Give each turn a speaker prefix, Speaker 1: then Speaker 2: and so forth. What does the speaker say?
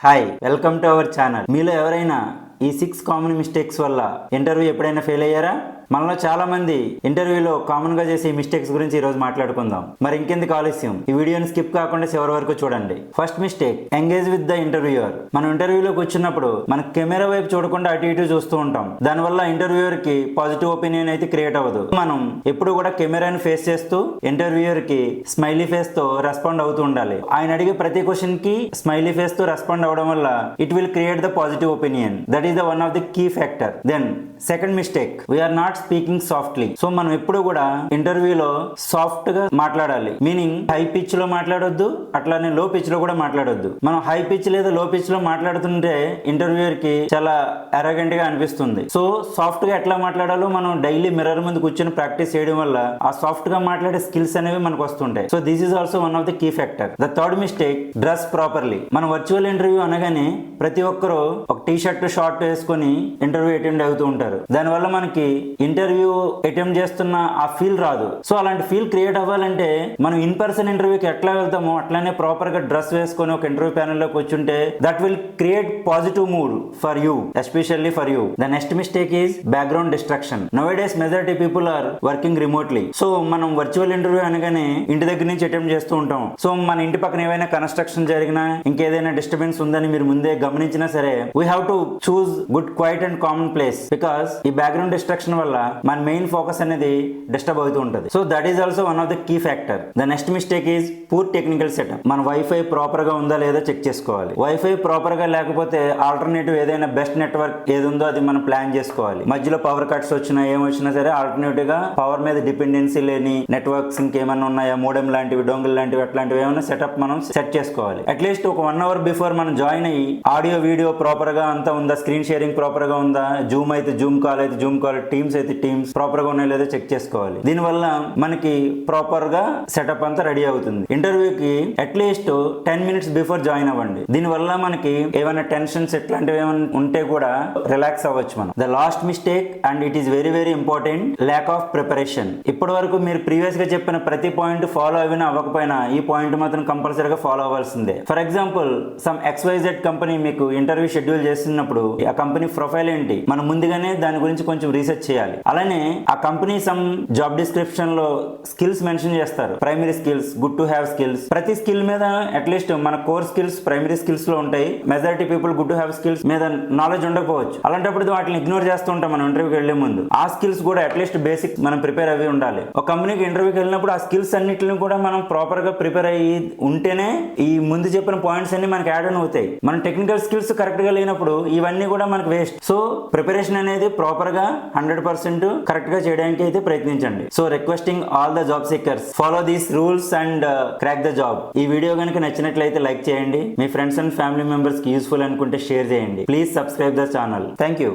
Speaker 1: Hi welcome to our channel మీలో ఎవరైనా ఈ సిక్స్ కామన్ మిస్టేక్స్ వల్ల ఇంటర్వ్యూ ఎప్పుడైనా ఫెయిల్ అయ్యారా? మనలో చాలా మంది ఇంటర్వ్యూలో కామన్గా చేసే మిస్టేక్స్ గురించి ఈ రోజు మాట్లాడుకుందాం. మరి ఇంకెందుకు ఆలస్యం? ఈ వీడియోని స్కిప్ కాకుండా చివరి వరకు చూడండి. First mistake engage with the interviewer మనం ఇంటర్వ్యూలోకి వచ్చినప్పుడు మన కెమెరా వైపు చూడకుండా అటు ఇటు చూస్తూ ఉంటాం. దానివల్ల ఇంటర్వ్యూయర్కి పాజిటివ్ ఒపీనియన్ అయితే క్రియేట్ అవ్వదు. మనం ఎప్పుడు కూడా కెమెరాని ఫేస్ చేస్తూ ఇంటర్వ్యూయర్కి స్మైలీ ఫేస్తో రెస్పాండ్ అవుతూ ఉండాలి. ఆయన అడిగే ప్రతి క్వశ్చన్కి స్మైలీ ఫేస్తో రెస్పాండ్ అవడం వల్ల it will create the positive opinion that is the one of the key factor then second mistake we are not speaking softly so మనం ఎప్పుడు కూడా ఇంటర్వ్యూలో సాఫ్ట్గా మాట్లాడాలి. మీనింగ్ హై పిచ్లో మాట్లాడొద్దు అట్లానే లో పిచ్లో కూడా మాట్లాడొద్దు. మనం హై పిచ్ లేదా లో పిచ్లో మాట్లాడుతుంటే ఇంటర్వ్యూయర్కి చాలా అరగెంట్గా అనిపిస్తుంది. సో సాఫ్ట్గా ఎట్లా మాట్లాడాలో మనం డైలీ మిర్రర్ ముందు కూర్చొని ప్రాక్టీస్ చేయడం వల్ల ఆ సాఫ్ట్గా మాట్లాడే స్కిల్స్ అనేవి మనకు వస్తుంటాయి. So this is also one of the key factor the third mistake dress properly మన వర్చువల్ ఇంటర్వ్యూ అనగానే ప్రతి ఒక్కరూ ఒక టీ షర్ట్ షార్ట్ వేసుకొని ఇంటర్వ్యూ అటెండ్ అవుతూ ఉంటారు. దానివల్ల మనకి ఇంటర్వ్యూ అటెంప్ట్ చేస్తున్న ఆ ఫీల్ రాదు. సో అలాంటి ఫీల్ క్రియేట్ అవ్వాలంటే మనం ఇన్ పర్సన్ ఇంటర్వ్యూకి ఎట్లా వెళ్తామో అట్లానే ప్రాపర్గా డ్రెస్ వేసుకొని ఒక ఇంటర్వ్యూ ప్యానల్లోకి వచ్చుంటే that will create positive mood for you especially for you. The next mistake is background distraction. Nowadays majority people are working remotely so మనం వర్చువల్ ఇంటర్వ్యూ అనగానే ఇంటి దగ్గర నుంచి అటెంప్ట్ చేస్తూ ఉంటాం. సో మన ఇంటి పక్కన ఏవైనా కన్స్ట్రక్షన్ జరిగినా ఇంకేదైనా డిస్టర్బెన్స్ ఉందని మీరు ముందే గమనించినా సరే we have to choose good quiet and common place because ఈ బ్యాక్గ్రౌండ్ డిస్ట్రక్షన్ వల్ల మన మెయిన్ ఫోకస్ అనేది డిస్టర్బ్ అవుతూ ఉంటుంది. So that is also one of the key factor the next mistake is poor technical setup మన wifi ప్రాపర్గా ఉందా లేదా చెక్ చేసుకోవాలి. వైఫై ప్రాపర్గా లేకపోతే ఆల్టర్నేటివ్ ఏదైనా బెస్ట్ నెట్వర్క్ ఏది ఉందో అది మనం ప్లాన్ చేసుకోవాలి. మధ్యలో పవర్ కట్స్ వచ్చినా ఏమొచ్చినా సరే ఆల్టర్నేటివ్గా పవర్ మీద డిపెండెన్సీ లేని నెట్వర్క్స్ ఇంకేమైనా ఉన్నాయా? మోడెం లాంటివి డొంగుల్ లాంటివి అట్లాంటివి ఏమైనా సెటప్ మనం సెట్ చేసుకోవాలి. అట్లీస్ట్ ఒక వన్ అవర్ బిఫోర్ మనం జాయిన్ అయ్యి ఆడియో వీడియో ప్రాపర్గా అంతా ఉందా? స్క్రీన్ షేరింగ్ ప్రాపర్గా ఉందా? జూమ్ అయితే జూమ్ కాల్ అయితే జూమ్ కాల్ టీమ్స్ అయితే టీమ్స్ ప్రాపర్గా ఉన్నాయో లేదో చెక్ చేసుకోవాలి. దీనివల్ల మనకి ప్రాపర్గా సెటప్ అంతా రెడీ అవుతుంది. ఇంటర్వ్యూకి at least ten minutes before join అవ్వండి. దీనివల్ల మనకి ఏమైనా టెన్షన్స్ ఇట్లాంటివి ఏమైనా ఉంటే కూడా రిలాక్స్ అవ్వచ్చు మనం. The last mistake and it is very very important lack of preparation ఇప్పటి వరకు మీరు ప్రీవియస్గా చెప్పిన ప్రతి పాయింట్ ఫాలో అయినా అవ్వకపోయినా ఈ పాయింట్ మాత్రం కంపల్సరీగా ఫాలో అవ్వాల్సిందే. For example some X Y Z company మీకు ఇంటర్వ్యూ షెడ్యూల్ చేస్తున్నప్పుడు ఆ కంపెనీ ప్రొఫైల్ ఏంటి? మనం ముందుగానే దాని గురించి కొంచెం రీసెర్చ్ చేయాలి. అలానే ఆ కంపెనీ సమ్ జాబ్ డిస్క్రిప్షన్లో స్కిల్స్ మెన్షన్ చేస్తారు. Primary skills good to have skills. ప్రతి స్కిల్ మీద అట్లీస్ట్ మన కోర్ స్కిల్స్ ప్రైమరీ స్కిల్స్లో ఉంటాయి. Majority people good to have skills మీద నాలెడ్జ్ ఉండకపోవచ్చు. అలాంటప్పుడు వాటిని ఇగ్నోర్ చేస్తూ ఉంటాం మనం ఇంటర్వ్యూకి వెళ్ళే ముందు. ఆ స్కిల్స్ కూడా అట్లీస్ట్ బేసిక్ మనం ప్రిపేర్ అవి ఉండాలి. ఒక కంపెనీకి ఇంటర్వ్యూకి వెళ్ళినప్పుడు ఆ స్కిల్స్ అన్నిటిని కూడా మనం ప్రాపర్గా ప్రిపేర్ అయ్యి ఉంటేనే ఈ ముందు చెప్పిన పాయింట్స్ అన్ని మనకి యాడ్ అవుతాయి. మన టెక్నికల్ స్కిల్స్ కరెక్ట్గా లేనప్పుడు ఇవన్నీ కూడా మనకు వేస్ట్ సో ప్రిపరేషన్ అనేది ప్రాపర్గా హండ్రెడ్ పర్సెంట్ కరెక్ట్గా చేయడానికి అయితే ప్రయత్నించండి. So requesting all the job seekers follow these rules and crack the job ఈ వీడియో కనుక నచ్చినట్లయితే లైక్ చేయండి. మీ ఫ్రెండ్స్ అండ్ ఫ్యామిలీ మెంబర్స్కి యూస్ఫుల్ అనుకుంటే షేర్ చేయండి. Please subscribe the channel thank you